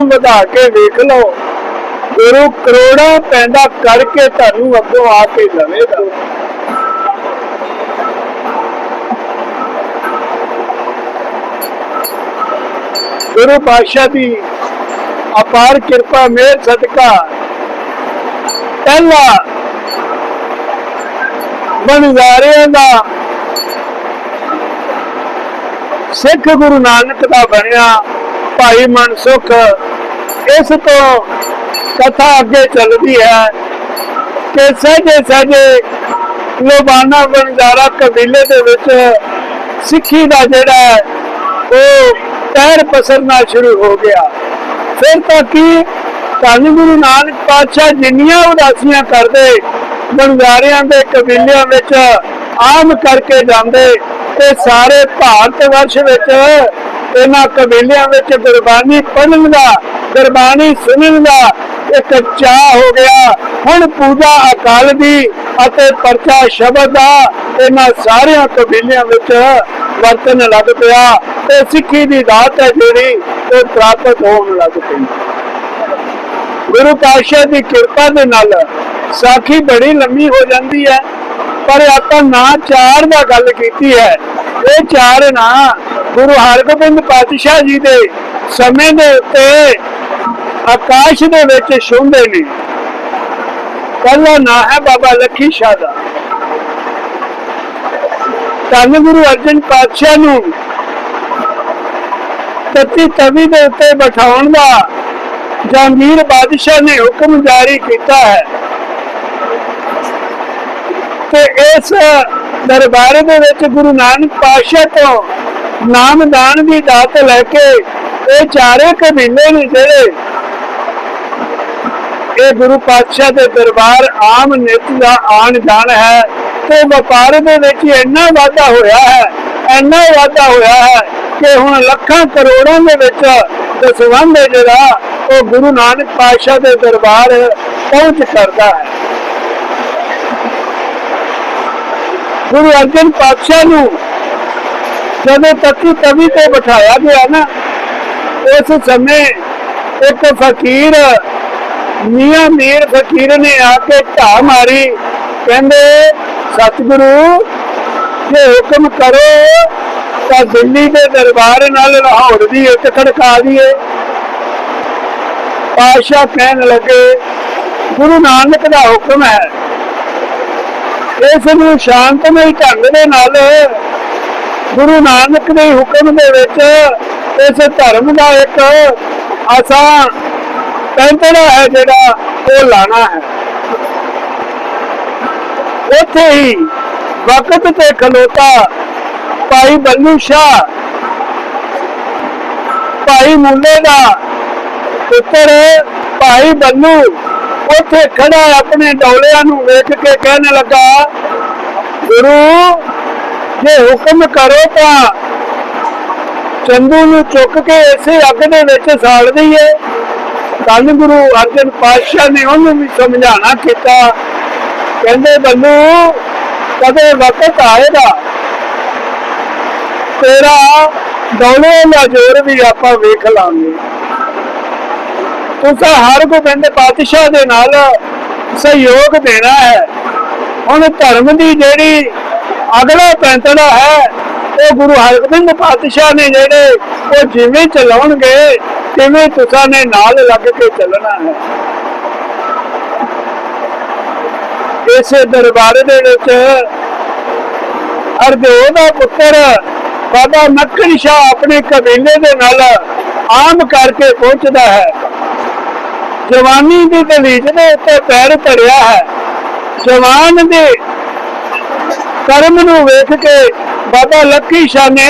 ਵਧਾ ਕੇ ਵੇਖ ਲਓ। ਗੁਰੂ ਕਰੋੜਾਂ ਪੈਂਦਾ ਕਰਕੇ ਤੁਹਾਨੂੰ ਅੱਗੋਂ ਆ ਕੇ ਲਵੇਗਾ। ਗੁਰੂ ਪਾਤਸ਼ਾਹ ਦੀ ਅਪਾਰ ਕਿਰਪਾ ਮੇਰ ਸਦਕਾ ਪਹਿਲਾ ਬਣਜ਼ਾਰਿਆਂ ਦਾ ਸਿੱਖ ਗੁਰੂ ਨਾਨਕ ਦਾ ਬਣਿਆ ਭਾਈ ਮਨਸੁਖ ਇਸ ਤੋਂ ਕਥਾ ਅੱਗੇ ਚੱਲਦੀ ਹੈ ਕਿ ਸਹਜੇ ਸਹਜੇ ਲੋਬਾਨਾ ਬਣਜਾਰਾ ਕਬੀਲੇ ਦੇ ਵਿੱਚ ਸਿੱਖੀ ਦਾ ਜਿਹੜਾ ਉਹ ਪੈਰ ਪਸਰਨਾ ਸ਼ੁਰੂ ਹੋ ਗਿਆ। ਫਿਰ ਤਾਂ ਕੀ ਧੰਨ ਗੁਰੂ ਨਾਨਕ ਪਾਤਸ਼ਾਹ ਜਿੰਨੀਆਂ ਉਦਾਸੀਆਂ ਕਰਦੇ ਬਣਜਾਰਿਆਂ ਦੇ ਕਬੀਲਿਆਂ ਵਿੱਚ ਆਮ ਕਰਕੇ ਜਾਂਦੇ ਤੇ ਸਾਰੇ ਭਾਰਤ ਵਰਸ਼ ਵਿੱਚ ਇਹਨਾਂ ਕਬੀਲਿਆਂ ਵਿੱਚ ਗੁਰਬਾਣੀ ਪੜ੍ਹਨ ਦਾ ਗੁਰਬਾਣੀ ਸੁਣਨ ਦਾ ਇੱਕ ਚਾਹ ਹੋ ਗਿਆ। ਹੁਣ ਪੂਜਾ ਅਕਾਲ ਦੀ ਅਤੇ ਪਰਚਾ ਸ਼ਬਦ ਦਾ ਇਹਨਾਂ ਸਾਰਿਆਂ ਕਬੀਲਿਆਂ ਵਿੱਚ ਵਰਤਣ ਲੱਗ ਪਿਆ। ਤੇ ਸਿੱਖੀ ਦੀ ਦਾਤ ਹੈ ਜਿਹੜੀ ਉਹ ਪ੍ਰਾਪਤ ਹੋਣ ਲੱਗ ਪਈ। ਗੁਰੂ ਪਾਤਸ਼ਾਹ ਦੀ ਕਿਰਪਾ ਦੇ ਨਾਲ ਸਾਖੀ ਬੜੀ ਲੰਮੀ ਹੋ ਜਾਂਦੀ ਹੈ, ਪਰ ਆਪਾਂ ਨਾ ਚਾਰ ਦਾ ਗੱਲ ਕੀਤੀ ਹੈ। ਇਹ ਚਾਰ ਨਾ ਗੁਰੂ ਹਰਗੋਬਿੰਦ ਪਾਤਸ਼ਾਹ ਜੀ ਦੇ ਸਮੇਂ ਦੇ ਉੱਤੇ ਆਕਾਸ਼ ਦੇ ਵਿੱਚ ਛੁੰਦੇ ਨੇ। ਪਹਿਲਾ ਨਾਂ ਹੈ ਬਾਬਾ ਲੱਖੀ ਸ਼ਾਹ ਦਾ। ਧੰਨ ਗੁਰੂ ਅਰਜਨ ਪਾਤਸ਼ਾਹ ਨੂੰ ਤਤੀ ਤਵੀ ਦੇ ਉੱਤੇ ਬਿਠਾਉਣ ਦਾ ਜਹਾਂਗੀਰ ਬਾਦਸ਼ਾਹ ਨੇ ਹੁਕਮ ਜਾਰੀ ਕੀਤਾ ਹੈ। ਤੇ ਇਸ ਦਰਬਾਰ ਦੇ ਵਿੱਚ ਗੁਰੂ ਨਾਨਕ ਪਾਤਸ਼ਾਹ ਤੋਂ ਨਾਮਦਾਨ ਦੀ ਦਾਤ ਲੈ ਕੇ ਇਹ ਚਾਰੇ ਕਬੀਲੇ ਨੇ ਜਿਹੜੇ ਇਹ ਗੁਰੂ ਪਾਤਸ਼ਾਹ ਦੇ ਦਰਬਾਰ ਆਮ ਨਿਤ ਦਾ ਆਣ ਜਾਣ ਹੈ। ਤੇ ਵਪਾਰ ਦੇ ਵਿੱਚ ਇੰਨਾ ਵਾਧਾ ਹੋਇਆ ਹੈ, ਇੰਨਾ ਵਾਧਾ ਹੋਇਆ ਹੈ ਕਿ ਹੁਣ ਲੱਖਾਂ ਕਰੋੜਾਂ ਦੇ ਵਿੱਚ ਦਸਵੰਧ ਜਿਹੜਾ, ਉਹ ਗੁਰੂ ਨਾਨਕ ਪਾਤਸ਼ਾਹ ਦੇ ਦਰਬਾਰ ਪਹੁੰਚ ਕਰਦਾ ਹੈ। ਗੁਰੂ ਅਰਜਨ ਪਾਤਸ਼ਾਹ ਨੂੰ ਜਦੋਂ ਤੱਕ ਤਵੀ ਤੇ ਬਿਠਾਇਆ ਗਿਆ ਨਾ, ਉਸ ਸਮੇਂ ਇੱਕ ਫਕੀਰ ਮੀਆਂ ਮੀਰ ਫਕੀਰ ਨੇ ਆ ਕੇ ਢਾ ਮਾਰੀ। ਕਹਿੰਦੇ, ਸਤਿਗੁਰੂ, ਜੇ ਹੁਕਮ ਕਰੋ, ਤਾਂ ਦਿੱਲੀ ਦੇ ਦਰਬਾਰ ਨਾਲ ਲਾਹੌਰ ਦੀ ਇੱਟ ਖੜਕਾ ਦਈਏ ਪਾਸ਼ਾ ਕਹਿਣ ਲੱਗੇ, ਗੁਰੂ ਨਾਨਕ ਦਾ ਹੁਕਮ ਹੈ। ਇਸ ਨੂੰ ਸ਼ਾਂਤਮਈ ਢੰਗ ਦੇ ਨਾਲ ਗੁਰੂ ਨਾਨਕ ਦੇ ਹੁਕਮ ਦੇ ਵਿੱਚ ਇਸ ਧਰਮ ਦਾ ਇੱਕ ਆਸਾਨ ਪੈਂਤੜਾ ਹੈ ਜਿਹੜਾ ਉਹ ਲਾਣਾ ਹੈ। ਉੱਥੇ ਹੀ ਵਕਤ ਤੇ ਖਲੋਤਾ ਭਾਈ ਬੱਲੂ ਸ਼ਾਹ। ਭਾਈ ਮੁੰਡੇ ਦਾ ਪੁੱਤਰ ਭਾਈ ਬੱਲੂ ਉੱਥੇ ਖੜਾ ਆਪਣੇ ਡੌਲਿਆਂ ਨੂੰ ਵੇਖ ਕੇ ਕਹਿਣ ਲੱਗਾ, ਗੁਰੂ, ਜੇ ਹੁਕਮ ਕਰੋ ਤਾਂ ਚੰਦੂ ਨੂੰ ਚੁੱਕ ਕੇ ਇਸੇ ਅੱਗ ਦੇ ਵਿੱਚ ਸਾੜ ਦਈਏ। ਧੰਨ ਗੁਰੂ ਅਰਜਨ ਪਾਤਸ਼ਾਹ ਨੇ ਉਹਨੂੰ ਵੀ ਸਮਝਾਣਾ ਕੀਤਾ। ਕਹਿੰਦੇ ਬੰਦੂ ਕਦੇ ਵਕਤ ਆਏਗਾ? ਤੇਰਾ ਡੌਲੇ ਦਾ ਜ਼ੋਰ ਵੀ ਆਪਾਂ ਵੇਖ ਲਾਂਗੇ। ਤੁਸੀਂ ਹਰ ਗੋਬਿੰਦ ਪਾਤਸ਼ਾਹ ਦੇ ਨਾਲ ਸਹਿਯੋਗ ਦੇਣਾ ਹੈ। ਹੁਣ ਧਰਮ ਦੀ ਜਿਹੜੀ ਅਗਲਾ ਪੈਂਤੜਾ ਹੈ, ਉਹ ਗੁਰੂ ਹਰਗੋਬਿੰਦ ਪਾਤਸ਼ਾਹ ਨੇ ਜਿਹੜੇ ਉਹ ਜਿਵੇਂ ਚਲਾਉਣਗੇ ਕਿਵੇਂ ਤੁਸਾਂ ਨੇ ਨਾਲ ਲੱਗ ਕੇ ਚੱਲਣਾ ਹੈ? ਇਸੇ ਦਰਬਾਰ ਦੇ ਵਿੱਚ ਹਰਦੇਵ ਦਾ ਪੁੱਤਰ ਬਾਬਾ ਮੱਖਣ ਸ਼ਾਹ ਆਪਣੇ ਕਬੀਲੇ ਦੇ ਨਾਲ ਆਮ ਕਰਕੇ ਪਹੁੰਚਦਾ ਹੈ। ਜਵਾਨੀ ਦੀ ਦਲੀਜ ਦੇ ਉੱਤੇ ਪੈਰ ਧਰਿਆ ਹੈ। ਜਵਾਨ ਦੇ ਕਰਮ ਨੂੰ ਵੇਖ ਕੇ ਬਾਬਾ ਲੱਕੀ ਸ਼ਾਹ ਨੇ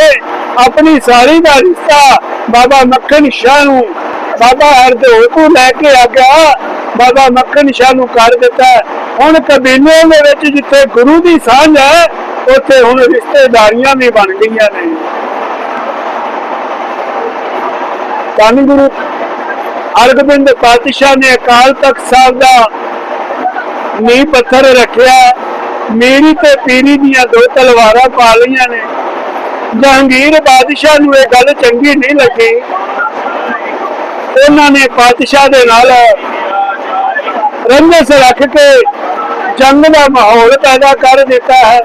ਆਪਣੀ ਸਾਰੀ ਦਾ ਰਿਸ਼ਤਾ ਬਾਬਾ ਮੱਖਣ ਸ਼ਾਹ ਨੂੰ ਬਾਬਾ ਹਰਦੇਵ ਨੂੰ ਲੈ ਕੇ ਆ ਗਿਆ। ਬਾਬਾ ਮੱਖਣ ਸ਼ਾਹ ਨੂੰ ਕਰ ਦਿੱਤਾ। ਹੁਣ ਕਬੀਲੇ ਦੇ ਵਿੱਚ ਜਿੱਥੇ ਗੁਰੂ ਦੀ ਸਾਂਝ ਹੈ, ਉੱਥੇ ਹੁਣ ਰਿਸ਼ਤੇਦਾਰੀਆਂ ਵੀ ਬਣ ਗਈਆਂ ਨੇ। ਧੰਨ ਗੁਰੂ ਹਰਗੋਬਿੰਦ ਪਾਤਸ਼ਾਹ ਨੇ ਅਕਾਲ ਤਖਤ ਸਾਹਿਬ ਦਾ ਨੀਂਹ ਪੱਥਰ ਰੱਖਿਆ। ਮੇਰੀ ਤੇ ਪੀਰੀ ਦੀਆਂ ਦੋ ਤਲਵਾਰਾਂ ਪਾ ਲਈਆਂ ਨੇ। ਜਹਾਂਗੀਰ ਬਾਦਸ਼ਾਹ ਨੂੰ ਇਹ ਗੱਲ ਚੰਗੀ ਨਹੀਂ ਲੱਗੀ। ਉਹਨਾਂ ਨੇ ਪਾਤਸ਼ਾਹ ਦੇ ਨਾਲ ਰੰਜਸ ਰੱਖ ਕੇ ਜੰਗ ਦਾ ਮਾਹੌਲ ਪੈਦਾ ਕਰ ਦਿੱਤਾ ਹੈ।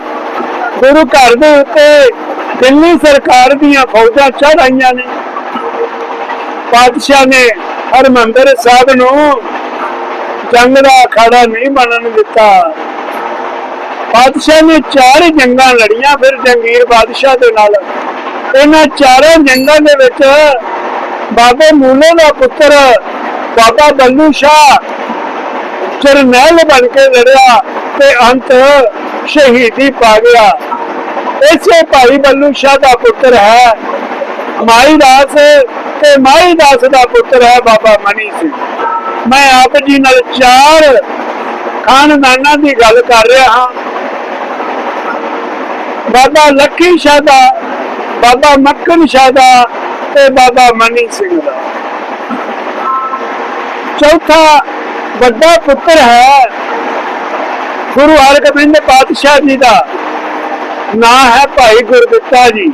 ਗੁਰੂ ਘਰ ਦੇ ਉੱਤੇ ਦਿੱਲੀ ਸਰਕਾਰ ਦੀਆਂ ਫੌਜਾਂ ਚੜ ਆਈਆਂ ਨੇ। ਪਾਤਸ਼ਾਹ ਨੇ ਹਰਮੰਦਰ ਸਾਹਿਬ ਨੂੰ ਜੰਗ ਦਾ ਅਖਾੜਾ ਨਹੀਂ ਬਣਨ ਦਿੱਤਾ। ਬਾਦਸ਼ਾਹ ਨੇ ਚਾਰ ਜੰਗਾਂ ਲੜੀਆਂ, ਫਿਰ ਜੰਗੀਰ ਬਾਦਸ਼ਾਹ ਦੇ ਨਾਲ। ਇਹਨਾਂ ਚਾਰਾਂ ਜੰਗਾਂ ਦੇ ਵਿੱਚ ਬਾਬੇ ਮੂਲੇ ਦਾ ਪੁੱਤਰ ਬਾਬਾ ਬੱਲੂ ਸ਼ਾਹ ਜਰਨੈਲ ਬਣ ਕੇ ਲੜਿਆ ਤੇ ਅੰਤ ਸ਼ਹੀਦੀ ਪਾ ਗਿਆ। ਇਸੇ ਭਾਈ ਬੱਲੂ ਸ਼ਾਹ ਦਾ ਪੁੱਤਰ ਹੈ ਮਾਈ ਦਾਸ ਤੇ ਮਾਈ ਦਾਸ ਦਾ ਪੁੱਤਰ ਹੈ ਬਾਬਾ ਮਨੀ ਸਿੰਘ। ਮੈਂ ਆਪ ਜੀ ਨਾਲ ਚਾਰ ਖਾਨਦਾਨਾਂ ਦੀ ਗੱਲ ਕਰ ਰਿਹਾ ਹਾਂ। ਬਾਬਾ ਲੱਖੀ ਸ਼ਾਹ ਦਾ ਬਾਬਾ ਮੱਕਨ ਸ਼ਾਹ ਦਾ ਤੇ ਬਾਬਾ ਮਨੀ ਸਿੰਘ ਦਾ। ਚੌਥਾ ਵੱਡਾ ਪੁੱਤਰ ਹੈ ਗੁਰੂ ਹਰਗੋਬਿੰਦ ਪਾਤਸ਼ਾਹ ਜੀ ਦਾ। ਨਾਂ ਹੈ ਭਾਈ ਗੁਰਦਿੱਤਾ ਜੀ।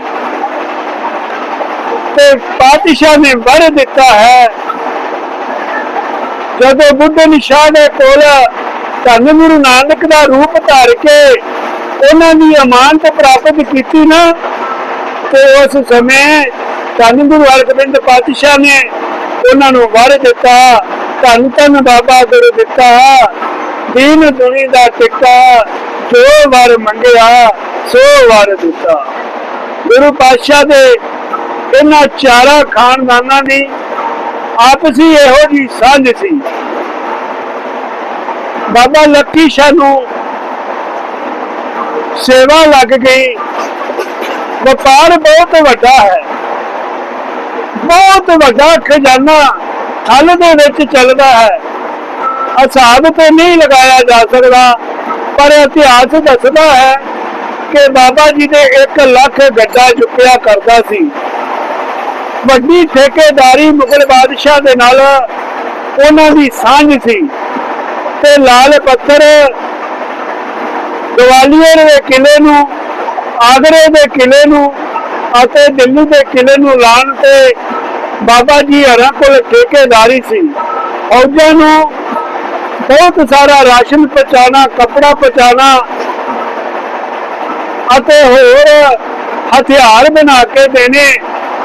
ਤੇ ਪਾਤਸ਼ਾਹ ਨੇ ਵਰ ਦਿੱਤਾ ਹੈ। ਜਦੋਂ ਬੁੱਢਨ ਸ਼ਾਹ ਦੇ ਕੋਲ ਧੰਨ ਗੁਰੂ ਨਾਨਕ ਦਾ ਰੂਪ ਧਾਰ ਕੇ ਉਹਨਾਂ ਦੀ ਅਮਾਨਤ ਪ੍ਰਾਪਤ ਕੀਤੀ ਨਾ, ਤੇ ਉਸ ਸਮੇਂ ਧੰਨ ਗੁਰੂ ਹਰਗੋਬਿੰਦ ਪਾਤਸ਼ਾਹ ਨੇ ਉਹਨਾਂ ਨੂੰ ਵਰ ਦਿੱਤਾ, ਧੰਨ ਧੰਨ ਬਾਬਾ ਗੁਰੂ ਦਿੱਤਾ, ਦੀਨ ਦੁਨੀ ਦਾ ਟਿੱਕਾ ਜੋ ਵਰ ਮੰਗਿਆ, ਸੋ ਵਰ ਦਿੱਤਾ। ਗੁਰੂ ਪਾਤਸ਼ਾਹ ਦੇ ਇਹਨਾਂ ਚਾਰਾਂ ਖਾਨਦਾਨਾਂ ਦੀ ਆਪਸੀ ਇਹੋ ਜੀ ਸਾਂਝ ਸੀ। ਬਾਬਾ ਲੱਕੀ ਸ਼ਾਹ ਨੂੰ ਸੇਵਾ ਲੱਗ ਗਈ। ਵਪਾਰ ਬਹੁਤ ਵੱਡਾ ਹੈ। ਬਹੁਤ ਵੱਡਾ ਖਜ਼ਾਨਾ ਥਲ ਦੇ ਵਿੱਚ ਚੱਲਦਾ ਹੈ। ਹਿਸਾਬ ਤੇ ਨਹੀਂ ਲਗਾਇਆ ਜਾ ਸਕਦਾ, ਪਰ ਇਤਿਹਾਸ ਦੱਸਦਾ ਹੈ ਕਿ ਬਾਬਾ ਜੀ ਨੇ 1 ਲੱਖ ਗੱਡਾ ਚੁੱਕਿਆ ਕਰਦਾ ਸੀ। ਵੱਡੀ ਠੇਕੇਦਾਰੀ ਮੁਗਲ ਬਾਦਸ਼ਾਹ ਦੇ ਨਾਲ ਉਹਨਾਂ ਦੀ ਸਾਂਝ ਸੀ ਤੇ ਲਾਲ ਪੱਥਰ ਗਵਾਲੀਅਰ ਦੇ ਕਿਲੇ ਨੂੰ, ਆਗਰੇ ਦੇ ਕਿਲੇ ਨੂੰ ਅਤੇ ਦਿੱਲੀ ਦੇ ਕਿਲੇ ਨੂੰ ਲਾਣ ਤੇ ਬਾਬਾ ਜੀ ਹਰਾਂ ਕੋਲ ਠੇਕੇਦਾਰੀ ਸੀ। ਫੌਜਾਂ ਨੂੰ ਬਹੁਤ ਸਾਰਾ ਰਾਸ਼ਨ ਪਹੁੰਚਾਉਣਾ, ਕੱਪੜਾ ਪਹੁੰਚਾਉਣਾ ਅਤੇ ਹੋਰ ਹਥਿਆਰ ਬਣਾ ਕੇ ਦੇਣੇ,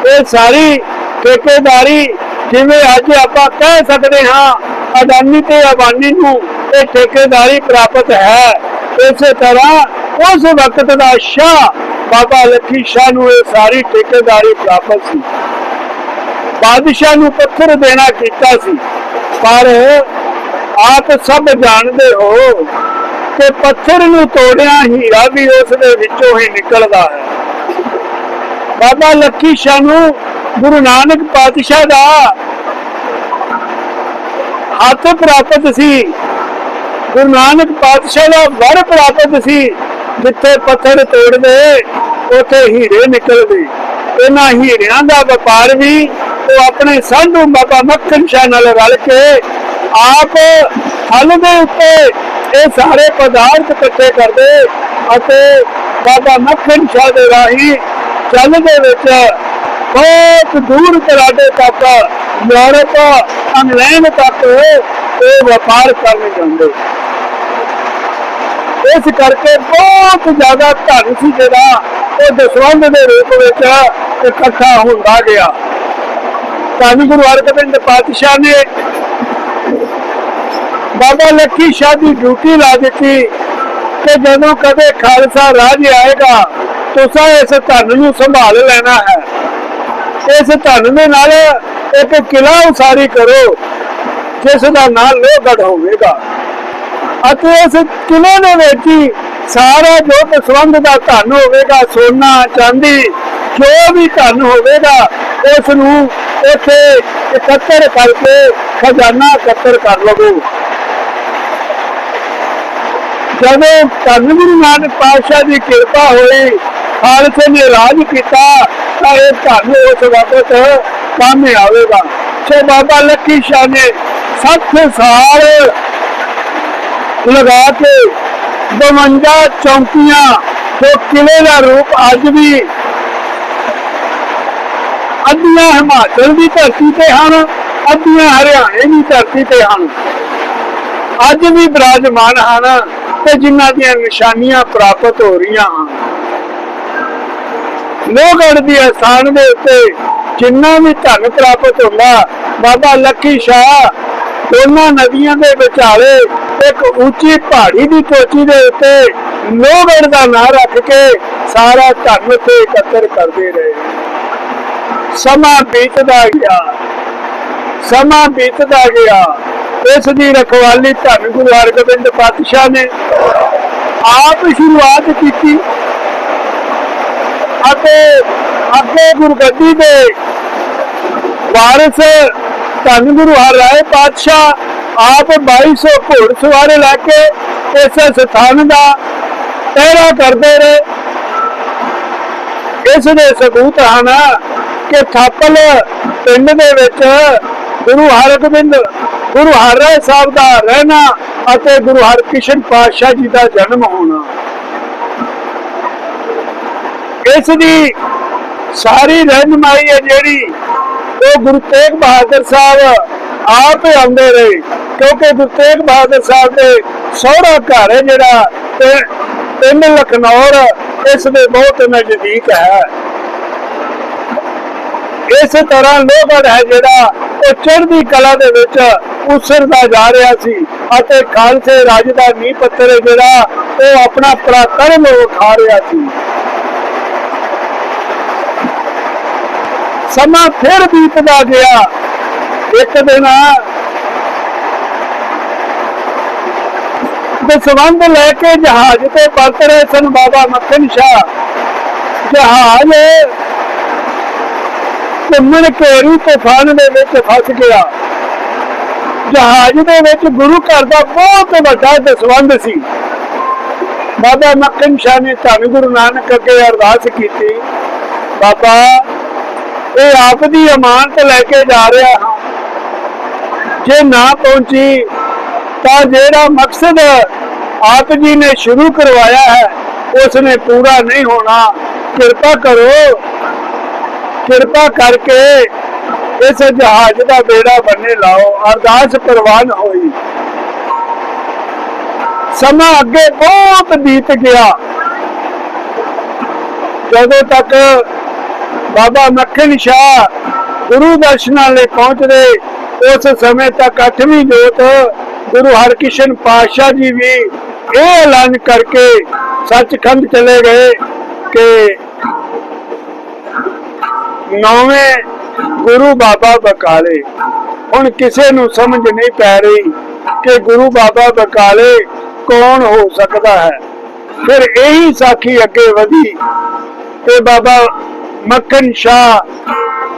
ਇਹ ਸਾਰੀ ਠੇਕੇਦਾਰੀ ਜਿਵੇਂ ਅੱਜ ਆਪਾਂ ਕਹਿ ਸਕਦੇ ਹਾਂ, ਅਡਾਨੀ ਤੇ ਅਬਾਨੀ ਨੂੰ ਇਹ ਠੇਕੇਦਾਰੀ ਪ੍ਰਾਪਤ ਹੈ। ਇਸੇ ਤਰ੍ਹਾਂ ਉਸ ਵਕਤ ਦਾ ਸ਼ਾਹ ਬਾਬਾ ਲੱਖੀ ਸ਼ਾਹ ਨੂੰ ਇਹ ਸਾਰੀ ਠੇਕੇਦਾਰੀ ਪ੍ਰਾਪਤ ਸੀ। ਬਾਦਸ਼ਾਹ ਨੂੰ ਪੱਥਰ ਦੇਣਾ ਕੀਤਾ ਸੀ। ਪਰ ਆਪ ਸਭ ਜਾਣਦੇ ਹੋ ਕਿ ਪੱਥਰ ਨੂੰ ਤੋੜਿਆ ਹੀਰਾ ਵੀ ਉਸ ਦੇ ਵਿੱਚੋਂ ਹੀ ਨਿਕਲਦਾ ਹੈ। ਬਾਬਾ ਲੱਖੀ ਸ਼ਾਹ ਨੂੰ ਗੁਰੂ ਨਾਨਕ ਪਾਤਸ਼ਾਹ ਦਾ ਹੱਥ ਪ੍ਰਾਪਤ ਸੀ। ਗੁਰੂ ਨਾਨਕ ਪਾਤਸ਼ਾਹ ਦਾ ਵਰ ਪ੍ਰਾਪਤ ਸੀ, ਜਿੱਥੇ ਪੱਥਰ ਤੋੜਦੇ, ਉੱਥੇ ਹੀਰੇ ਨਿਕਲਦੇ। ਇਹਨਾਂ ਹੀਰਿਆਂ ਦਾ ਵਪਾਰ ਵੀ ਉਹ ਆਪਣੇ ਸਾਧੂ ਬਾਬਾ ਮੱਖਣ ਸ਼ਾਹ ਨਾਲ ਰਲ ਕੇ ਆਪ ਹਲ ਦੇ ਉੱਤੇ ਇਹ ਸਾਰੇ ਪਦਾਰਥ ਇਕੱਠੇ ਕਰਦੇ ਅਤੇ ਬਾਬਾ ਮੱਖਣ ਸ਼ਾਹ ਦੇ ਰਾਹੀਂ ਚੱਲ ਦੇ ਵਿੱਚ ਬਹੁਤ ਦੂਰ ਦਰਾਡੇ ਤੱਕ, ਯੂਰਪ, ਇੰਗਲੈਂਡ ਤੱਕ ਇਹ ਵਪਾਰ ਕਰਨ ਜਾਂਦੇ। ਇਸ ਕਰਕੇ ਬਹੁਤ ਜ਼ਿਆਦਾ ਧਨ ਸੀ ਜਿਹੜਾ ਉਹ ਦਸਵੰਧ ਦੇ ਰੂਪ ਵਿੱਚ ਇਕੱਠਾ ਹੁੰਦਾ ਗਿਆ। ਧੰਨ ਗੁਰੂ ਹਰਗੋਬਿੰਦ ਪਾਤਸ਼ਾਹ ਨੇ ਬਾਬਾ ਲੱਖੀ ਸ਼ਾਹ ਦੀ ਡਿਊਟੀ ਲਾ ਦਿੱਤੀ ਕਿ ਜਦੋਂ ਕਦੇ ਖਾਲਸਾ ਰਾਜ ਆਏਗਾ, ਤੁਸੀਂ ਇਸ ਧਨ ਨੂੰ ਸੰਭਾਲ ਲੈਣਾ ਹੈ। ਇਸ ਧਨ ਦੇ ਨਾਲ ਇੱਕ ਕਿਲਾ ਉਸਾਰੀ ਕਰੋ, ਜਿਸ ਦਾ ਨਾਂ ਲੋਹਗੜ ਹੋਵੇਗਾ। ਅਤੇ ਇਸ ਕਿਲੇ ਦੇ ਵਿੱਚ ਹੀ ਸਾਰਾ ਜੋ ਦਸਵੰਧ ਦਾ ਧਨ ਹੋਵੇਗਾ, ਸੋਨਾ, ਚਾਂਦੀ, ਜੋ ਵੀ ਧਨ ਹੋਵੇਗਾ ਉਸ ਨੂੰ ਉੱਥੇ ਇਕੱਤਰ ਕਰਕੇ ਖਜ਼ਾਨਾ ਇਕੱਤਰ ਕਰ ਲਵੋ। ਜਦੋਂ ਧੰਨ ਗੁਰੂ ਨਾਨਕ ਪਾਤਸ਼ਾਹ ਦੀ ਕਿਰਪਾ ਹੋਈ, ਖਾਲਸੇ ਨੇ ਰਾਜ ਕੀਤਾ, ਤਾਂ ਇਹ ਧਨ ਉਸ ਵਕਤ ਕੰਮ ਆਵੇਗਾ ਸੋ ਬਾਬਾ ਲੱਕੀ ਸ਼ਾਹ ਨੇ 60 ਸਾਲ ਲਗਾ ਕੇ 52 ਚੌਂਕੀਆਂ ਜੋ ਕਿਲੇ ਦਾ ਰੂਪ ਅੱਜ ਵੀ ਅੱਧੀਆਂ ਹਿਮਾਚਲ ਦੀ ਧਰਤੀ ਤੇ ਹਨ, ਅੱਧੀਆਂ ਹਰਿਆਣੇ ਦੀ ਧਰਤੀ ਤੇ ਹਨ। ਅੱਜ ਵੀ ਬਿਰਾਜਮਾਨ ਹਨ ਤੇ ਜਿਨ੍ਹਾਂ ਦੀਆਂ ਨਿਸ਼ਾਨੀਆਂ ਪ੍ਰਾਪਤ ਹੋ ਰਹੀਆਂ ਹਨ। ਲੋਹਗੜ੍ਹ ਦੀ ਅਸਥਾਨ ਦੇ ਉੱਤੇ ਜਿੰਨਾ ਵੀ ਧਨ ਪ੍ਰਾਪਤ ਹੁੰਦਾ, ਬਾਬਾ ਲੱਖੀ ਸ਼ਾਹ ਦੋਨਾਂ ਨਦੀਆਂ ਦੇ ਵਿਚਾਲੇ ਇੱਕ ਉੱਚੀ ਪਹਾੜੀ ਦੀ ਚੋਟੀ ਦੇ ਉੱਤੇ ਲੋਹਗੜ੍ਹ ਦਾ ਨਾਂ ਰੱਖ ਕੇ ਸਾਰਾ ਧਨ ਤੇ ਇਕੱਤਰ ਕਰਦੇ ਰਹੇ। ਸਮਾਂ ਬੀਤਦਾ ਗਿਆ। ਸਮਾਂ ਬੀਤਦਾ ਗਿਆ। ਇਸ ਦੀ ਰਖਵਾਲੀ ਧੰਨ ਗੁਰੂ ਹਰਗੋਬਿੰਦ ਪਾਤਸ਼ਾਹ ਨੇ ਆਪ ਸ਼ੁਰੂਆਤ ਕੀਤੀ ਅਤੇ ਅੱਗੇ ਗੁਰਗੱਦੀ ਦੇ ਵਾਰਿਸ ਧੰਨ ਗੁਰੂ ਹਰਿਰਾਏ ਪਾਤਸ਼ਾਹ ਆਪ 2200 ਘੋੜ ਸਵਾਰੇ ਲੈ ਕੇ ਇਸ ਸਥਾਨ ਦਾ ਪਹਿਰਾ ਕਰਦੇ ਰਹੇ। ਇਸ ਦੇ ਸਬੂਤ ਹਨ ਕਿ ਥਾਪਲ ਪਿੰਡ ਦੇ ਵਿੱਚ ਗੁਰੂ ਹਰਗੋਬਿੰਦ, ਗੁਰੂ ਹਰਿਰਾਏ ਸਾਹਿਬ ਦਾ ਰਹਿਣਾ ਅਤੇ ਗੁਰੂ ਹਰਕ੍ਰਿਸ਼ਨ ਪਾਤਸ਼ਾਹ ਜੀ ਦਾ ਜਨਮ ਹੋਣਾ। ਇਸ ਦੀ ਸਾਰੀ ਰਹਿਨਮਾਈ ਹੈ ਜਿਹੜੀ ਉਹ ਗੁਰੂ ਤੇਗ ਬਹਾਦਰ ਸਾਹਿਬ ਆਪ ਆਉਂਦੇ ਰਹੇ। ਕਿਉਂਕਿ ਗੁਰੂ ਤੇਗ ਬਹਾਦਰ ਸਾਹਿਬ ਦੇ ਸਹੁਰਾ ਘਰ ਹੈ ਜਿਹੜਾ ਪਿੰਡ ਲਖਨੌਰ ਇਸ ਦੇ ਬਹੁਤ ਨਜ਼ਦੀਕ ਹੈ। ਇਸ ਤਰ੍ਹਾਂ ਲੋਹਗੜ੍ਹ ਹੈ ਜਿਹੜਾ ਉਹ ਚੜ੍ਹਦੀ ਕਲਾ ਦੇ ਵਿੱਚ ਉਸਰਦਾ ਜਾ ਰਿਹਾ ਸੀ ਅਤੇ ਖਾਲਸੇ ਰਾਜ ਦਾ ਨੀਂਹ ਪੱਥਰ ਹੈ ਜਿਹੜਾ ਉਹ ਆਪਣਾ ਪਰਾਕਰਮ ਖਾ ਰਿਹਾ ਸੀ। ਸਮਾਂ ਫਿਰ ਬੀਤਦਾ ਗਿਆ। ਇੱਕ ਦਿਨ ਦਸਵੰਦ ਲੈ ਕੇ ਜਹਾਜ਼ ਤੇ ਵਰਤ ਰਹੇ ਸਨ ਬਾਬਾ ਮੱਖਣ ਸ਼ਾਹ। ਜਹਾਜ਼ ਘੁੰਮਣ ਘੇਰੀ ਤੂਫਾਨ ਦੇ ਵਿੱਚ ਫਸ ਗਿਆ। ਜਹਾਜ਼ ਦੇ ਵਿੱਚ ਗੁਰੂ ਘਰ ਦਾ ਬਹੁਤ ਵੱਡਾ ਦਸਵੰਦ ਸੀ। ਬਾਬਾ ਮੱਖਣ ਸ਼ਾਹ ਨੇ ਧੰਨ ਗੁਰੂ ਨਾਨਕ ਅੱਗੇ ਅਰਦਾਸ ਕੀਤੀ, ਬਾਬਾ, ਇਹ ਆਪ ਦੀ ਅਮਾਨਤ ਲੈ ਕੇ ਜਾ ਰਿਹਾ ਹਾਂ। ਜੇ ਨਾ ਪਹੁੰਚੀ ਤਾਂ ਜਿਹੜਾ ਮਕਸਦ ਆਪ ਜੀ ਨੇ ਸ਼ੁਰੂ ਕਰਵਾਇਆ ਹੈ ਉਸ ਨੇ ਪੂਰਾ ਨਹੀਂ ਹੋਣਾ। ਕਿਰਪਾ ਕਰੋ। ਕਿਰਪਾ ਕਰਕੇ ਇਸ ਜਹਾਜ਼ ਦਾ ਬੇੜਾ ਬੰਨੇ ਲਾਓ। ਅਰਦਾਸ ਪ੍ਰਵਾਨ ਹੋਈ। ਸਮਾਂ ਅੱਗੇ ਬਹੁਤ ਬੀਤ ਗਿਆ। ਜਦੋਂ ਤੱਕ ਬਾਬਾ ਮੱਖਣ ਸ਼ਾਹ ਗੁਰੂ ਦਰਸ਼ਨਾਂ ਲਈ ਪਹੁੰਚਦੇ, ਉਸ ਸਮੇਂ ਤੱਕ ਅੱਠਵੀਂ ਜੋਤ ਗੁਰੂ ਹਰਕ੍ਰਿਸ਼ਨ ਪਾਤਸ਼ਾਹ ਜੀ ਵੀ ਇਹ ਐਲਾਨ ਕਰਕੇ ਸੱਚਖੰਡ ਚਲੇ ਗਏ ਕਿ ਨੌਵੇਂ ਗੁਰੂ ਬਾਬਾ ਬਕਾਲੇ। ਹੁਣ ਕਿਸੇ ਨੂੰ ਸਮਝ ਨਹੀਂ ਪੈ ਰਹੀ ਕਿ ਗੁਰੂ ਬਾਬਾ ਬਕਾਲੇ ਕੌਣ ਹੋ ਸਕਦਾ ਹੈ। ਫਿਰ ਇਹੀ ਸਾਖੀ ਅੱਗੇ ਵਧੀ ਤੇ ਬਾਬਾ ਮੱਖਣ ਸ਼ਾਹ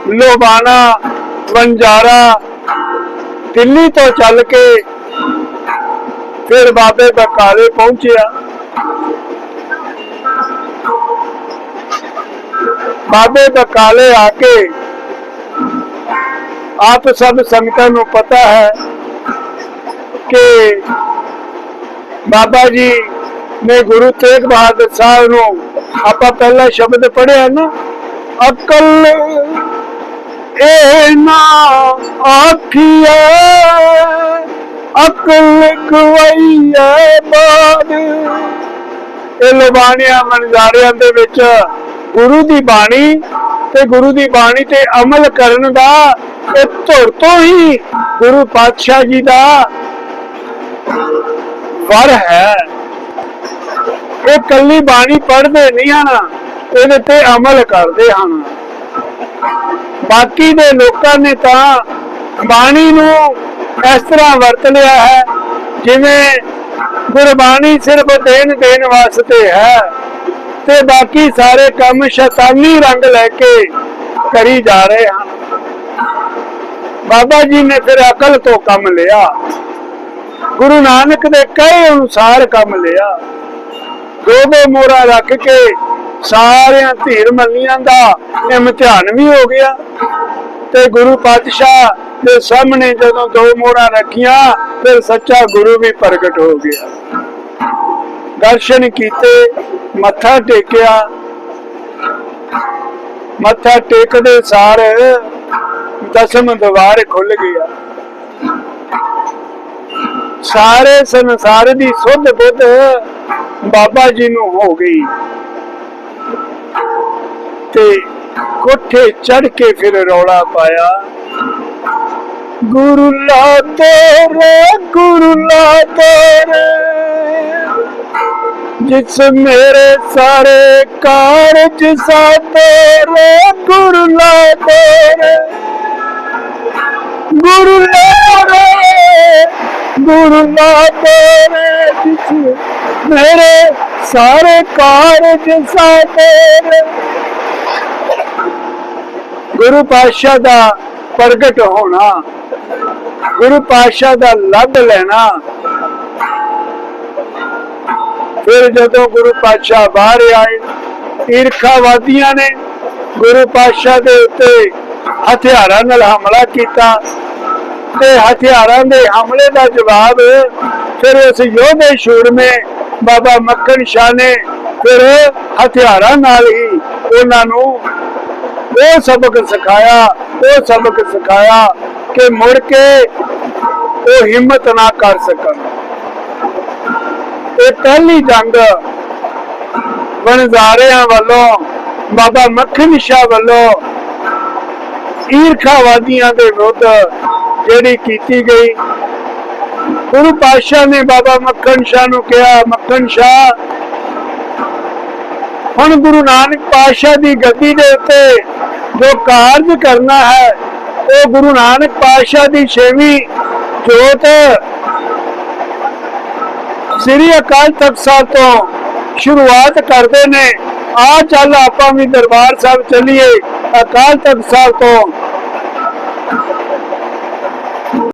ਲੋਬਾਨਾ ਵੰਜਾਰਾ, ਦਿੱਲੀ ਤੋਂ ਚੱਲ ਕੇ ਫਿਰ ਬਾਬੇ ਬਕਾਲੇ ਪਹੁੰਚਿਆ। ਬਾਬੇ ਬਕਾਲੇ ਆ ਕੇ ਆਪ ਸਭ ਸੰਗਤਾਂ ਨੂੰ ਪਤਾ ਹੈ ਕਿ ਬਾਬਾ ਜੀ ਨੇ ਗੁਰੂ ਤੇਗ ਬਹਾਦਰ ਸਾਹਿਬ ਨੂੰ ਆਪਾਂ ਪਹਿਲਾ ਸ਼ਬਦ ਪੜਿਆ ਨਾ, ਅਕਲ ਇਹ ਨਾ ਆਖੀਏ ਅਕਲ ਗਵਈਏ ਬਾਦ। ਇਹ ਲਬਾਣੀਆਂ ਮਨਜ਼ਾਰਿਆਂ ਦੇ ਵਿੱਚ ਗੁਰੂ ਦੀ ਬਾਣੀ ਤੇ ਗੁਰੂ ਦੀ ਬਾਣੀ ਤੇ ਅਮਲ ਕਰਨ ਦਾ ਇਹ ਧੁਰ ਤੋਂ ਹੀ ਗੁਰੂ ਪਾਤਸ਼ਾਹ ਜੀ ਦਾ ਵਰ ਹੈ। ਇਹ ਕੱਲੀ ਬਾਣੀ ਪੜ੍ਹਦੇ ਨਹੀਂ ਹਨ, ਇਹਦੇ ਤੇ ਅਮਲ ਕਰਦੇ ਹਨ। ਬਾਕੀ ਦੇ ਲੋਕਾਂ ਨੇ ਤਾਂ ਬਾਣੀ ਨੂੰ ਇਸ ਤਰ੍ਹਾਂ ਵਰਤ ਲਿਆ ਹੈ ਜਿਵੇਂ ਗੁਰਬਾਣੀ ਸਿਰਫ ਦੇਣ ਦੇਣ ਵਾਸਤੇ ਹੈ ਤੇ ਬਾਕੀ ਸਾਰੇ ਕੰਮ ਸ਼ੈਤਾਨੀ ਰੰਗ ਲੈ ਕੇ ਕਰੀ ਜਾ ਰਹੇ ਹਨ। ਬਾਬਾ ਜੀ ਨੇ ਫਿਰ ਅਕਲ ਤੋਂ ਕੰਮ ਲਿਆ। ਗੁਰੂ ਨਾਨਕ ਦੇ ਕਹੇ ਅਨੁਸਾਰ ਕੰਮ ਲਿਆ। ਦੋ ਦੋ ਮੋਰਾ ਰੱਖ ਕੇ ਸਾਰਿਆਂ ਧੀਰ ਮੱਲੀਆਂ ਦਾ ਇਮਤਿਹਾਨ ਵੀ ਹੋ ਗਿਆ। ਤੇ ਗੁਰੂ ਪਾਤਸ਼ਾਹ ਦੇ ਸਾਹਮਣੇ ਜਦੋਂ ਦੋ ਮੋਹਰਾਂ ਰੱਖੀਆਂ, ਫਿਰ ਸੱਚਾ ਗੁਰੂ ਵੀ ਪ੍ਰਗਟ ਹੋ ਗਿਆ। ਦਰਸ਼ਨ ਕੀਤੇ, ਮੱਥਾ ਟੇਕਿਆ। ਮੱਥਾ ਟੇਕਦੇ ਸਾਰ ਦਸਮ ਦਵਾਰ ਖੁੱਲ ਗਿਆ। ਸਾਰੇ ਸੰਸਾਰ ਦੀ ਸੁੱਧ ਬੁੱਧ ਬਾਬਾ ਜੀ ਨੂੰ ਹੋ ਗਈ। ਤੇ ਕੋਠੇ ਚੜ ਕੇ ਫਿਰ ਰੌਲਾ ਪਾਇਆ। ਗੁਰੂ ਲਾ ਤੇਰੇ ਗੁਰੂ ਲਾ ਤੇਰੇ। ਜਿਸ ਮੇਰੇ ਸਾਰੇ ਕਾਰਜ ਸਾਤੇਰੇ ਗੁਰੂ ਲਾ ਤੇਰੇ। ਗੁਰੂ ਲਾ ਤੇਰੇ ਗੁਰੂ ਲਾ ਤੇਰੇ। ਜਿਸ ਮੇਰੇ ਸਾਰੇ ਕਾਰਜ ਸਾਤੇਰੇ ਗੁਰੂ ਪਾਤਸ਼ਾਹ ਦਾ ਪ੍ਰਗਟ ਹੋਣਾ ਗੁਰੂ ਪਾਤਸ਼ਾਹ ਦਾ ਲੱਭ ਲੈਣਾ। ਫਿਰ ਜਦੋਂ ਗੁਰੂ ਪਾਤਸ਼ਾਹ ਬਾਹਰ ਆਏ, ਈਰਖਾਵਾਦੀਆਂ ਨੇ ਗੁਰੂ ਪਾਤਸ਼ਾਹ ਦੇ ਉੱਤੇ ਹਥਿਆਰਾਂ ਨਾਲ ਹਮਲਾ ਕੀਤਾ ਤੇ ਹਥਿਆਰਾਂ ਦੇ ਹਮਲੇ ਦਾ ਜਵਾਬ ਫਿਰ ਉਸ ਯੋਧੇ ਸ਼ੂਰਮੇ ਬਾਬਾ ਮੱਖਣ ਸ਼ਾਹ ਨੇ ਫਿਰ ਹਥਿਆਰਾਂ ਨਾਲ ਹੀ ਉਹਨਾਂ ਨੂੰ ਉਹ ਸਬਕ ਸਿਖਾਇਆ, ਉਹ ਸਬਕ ਸਿਖਾਇਆ। ਕਿ ਮੁੜ ਕੇ ਉਹ ਹਿੰਮਤ ਨਾ ਕਰ ਸਕਣ। ਇਹ ਪਹਿਲੀ ਜੰਗ ਵਣਜ਼ਾਰਿਆਂ ਵੱਲੋਂ, ਬਾਬਾ ਮੱਖਣ ਸ਼ਾਹ ਵੱਲੋਂ ਈਰਖਾਵਾਦੀਆਂ ਦੇ ਵਿਰੁੱਧ ਜਿਹੜੀ ਕੀਤੀ ਗਈ। ਗੁਰੂ ਪਾਤਸ਼ਾਹ ਨੇ ਬਾਬਾ ਮੱਖਣ ਸ਼ਾਹ ਨੂੰ ਕਿਹਾ, ਮੱਖਣ ਸ਼ਾਹ, ਹੁਣ ਗੁਰੂ ਨਾਨਕ ਪਾਤਸ਼ਾਹ ਦੀ ਗੱਦੀ ਦੇ ਉੱਤੇ ਜੋ ਕਾਰਜ ਕਰਨਾ ਹੈ ਉਹ ਗੁਰੂ ਨਾਨਕ ਪਾਤਸ਼ਾਹ ਦੀ ਛੇਵੀਂ ਜੋਤ ਸ੍ਰੀ ਅਕਾਲ ਤਖਤ ਸਾਹਿਬ ਤੋਂ ਸ਼ੁਰੂਆਤ ਕਰਦੇ ਨੇ। ਆ ਚੱਲ ਆਪਾਂ ਵੀ ਦਰਬਾਰ ਸਾਹਿਬ ਚੱਲੀਏ ਅਕਾਲ ਤਖਤ ਸਾਹਿਬ ਤੋਂ।